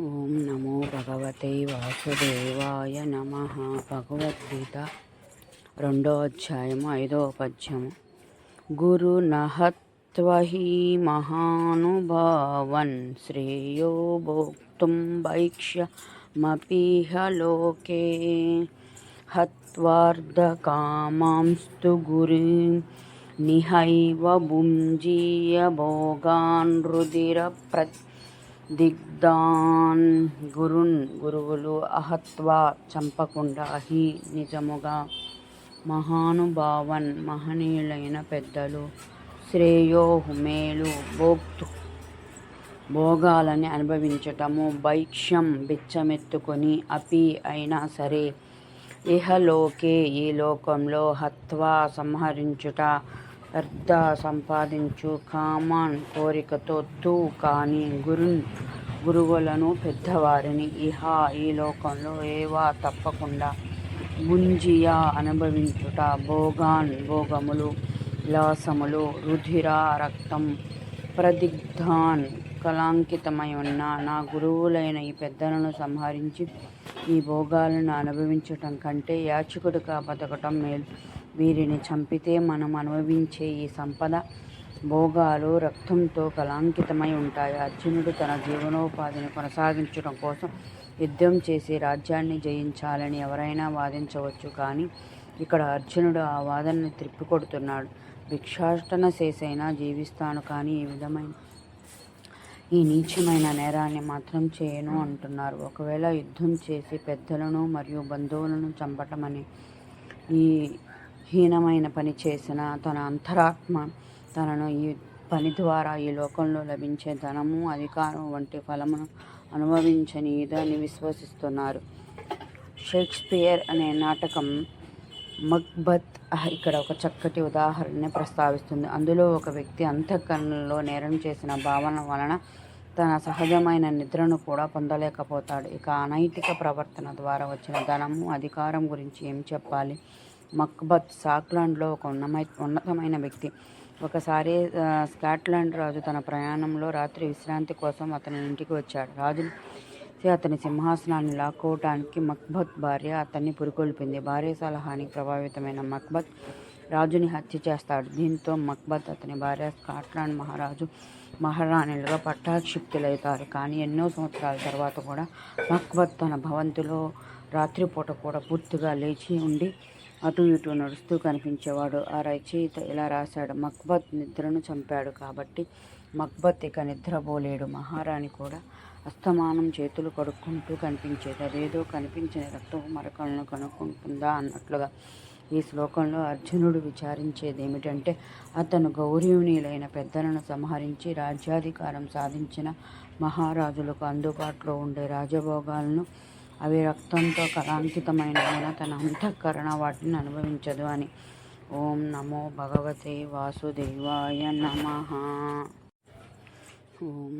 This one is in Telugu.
ఓం నమో భగవతే వాసుదేవాయ నమ. భగవద్గీత రెండో అధ్యాయము ఐదో పద్యము. గురు నహత్వహి మహానుభావన్ శ్రేయో భోక్తుం భైక్ష్యమపీహ లోకే. హత్వార్ధకామాంస్తు గురి నిహైవ భుంజీయ భోగాన్ రుదిర ప్రత్ దిగ్ధాన్ గురున్ గురువులు అహత్వా చంపకుండా హి నిజముగా మహానుభావన్ మహనీయులైన పెద్దలు శ్రేయో మేలు భోక్తు భోగాలని అనుభవించటము భైక్ష్యం బిచ్చమెత్తుకొని అపి అయినా సరే ఇహలోకే ఈ లోకంలో హత్వా సంహరించుట అర్ధ సంపాదించు కామాన్ కోరికతో తూ కానీ గురు గురువులను పెద్దవారిని ఇహ ఈ లోకంలో ఏవా తప్పకుండా గుంజియా అనుభవించుట. భోగాన్ భోగములు విలాసములు రుధిర రక్తం ప్రదిగ్ధాన్ కళాంకితమై ఉన్న నా గురువులైన ఈ పెద్దలను సంహరించి ఈ భోగాలను అనుభవించటం కంటే యాచకుడిగా బతకటం మేలు. వీరిని చంపితే మనం అనుభవించే ఈ సంపద భోగాలు రక్తంతో కలాంకితమై ఉంటాయి. అర్జునుడు తన జీవనోపాధిని కొనసాగించడం కోసం యుద్ధం చేసి రాజ్యాన్ని జయించాలని ఎవరైనా వాదించవచ్చు. కానీ ఇక్కడ అర్జునుడు ఆ వాదనని త్రిప్పికొడుతున్నాడు భిక్షాటన చేసైనా జీవిస్తాను కానీ ఈ విధమైన ఈ నీచమైన నేరాన్ని మాత్రం చేయను అంటున్నారు. ఒకవేళ యుద్ధం చేసి పెద్దలను మరియు బంధువులను చంపటమని ఈ హీనమైన పని చేసిన తన అంతరాత్మ తనను ఈ పని ద్వారా ఈ లోకంలో లభించే ధనము అధికారం వంటి ఫలమును అనుభవించని ఇదని విశ్వసిస్తున్నారు. షేక్స్పియర్ అనే నాటకం మక్బత్ ఇక్కడ ఒక చక్కటి ఉదాహరణని ప్రస్తావిస్తుంది. అందులో ఒక వ్యక్తి అంతఃకరణలో నేరం చేసిన భావన వలన తన సహజమైన నిద్రను కూడా పొందలేకపోతాడు. ఇక అనైతిక ప్రవర్తన ద్వారా వచ్చిన ధనము అధికారం గురించి ఏం చెప్పాలి? మక్బత్ సాక్లాండ్లో ఒక ఉన్నమై ఉన్నతమైన వ్యక్తి. ఒకసారి స్కాట్లాండ్ రాజు తన ప్రయాణంలో రాత్రి విశ్రాంతి కోసం అతని ఇంటికి వచ్చాడు. రాజు అతని సింహాసనాన్ని లాక్కోవటానికి మక్బత్ భార్య అతన్ని పురికొల్పింది. భార్య సలహానికి ప్రభావితమైన మక్బత్ రాజుని హత్య చేస్తాడు. దీంతో మక్బత్ అతని భార్య స్కాట్లాండ్ మహారాజు మహారాణులుగా పట్టాక్షిప్తులవుతారు. కానీ ఎన్నో సంవత్సరాల తర్వాత కూడా మక్బత్ తన భవంతిలో రాత్రిపూట కూడా పూర్తిగా లేచి ఉండి అటు ఇటు నడుస్తూ కనిపించేవాడు. ఆ రచయిత ఇలా రాశాడు మక్బత్ నిద్రను చంపాడు కాబట్టి మక్బత్ ఇక నిద్రపోలేడు. మహారాణి కూడా అస్తమానం చేతులు కడుక్కుంటూ కనిపించేది. అదేదో కనిపించిన రక్తపు మరకలను కనుక్కుంటుందా అన్నట్లుగా ఈ శ్లోకంలో అర్జునుడు విచారించేది ఏమిటంటే అతను గౌరవనీయులైన పెద్దలను సంహరించి రాజ్యాధికారం సాధించిన మహారాజులకు అందుబాటులో ఉండే రాజభోగాలను అవి రక్తంతో కళాంకితమైన తన అంతఃకరణ వాటిని అనుభవించదు అని. ఓం నమో భగవతే వాసుదేవాయ నమ. ఓం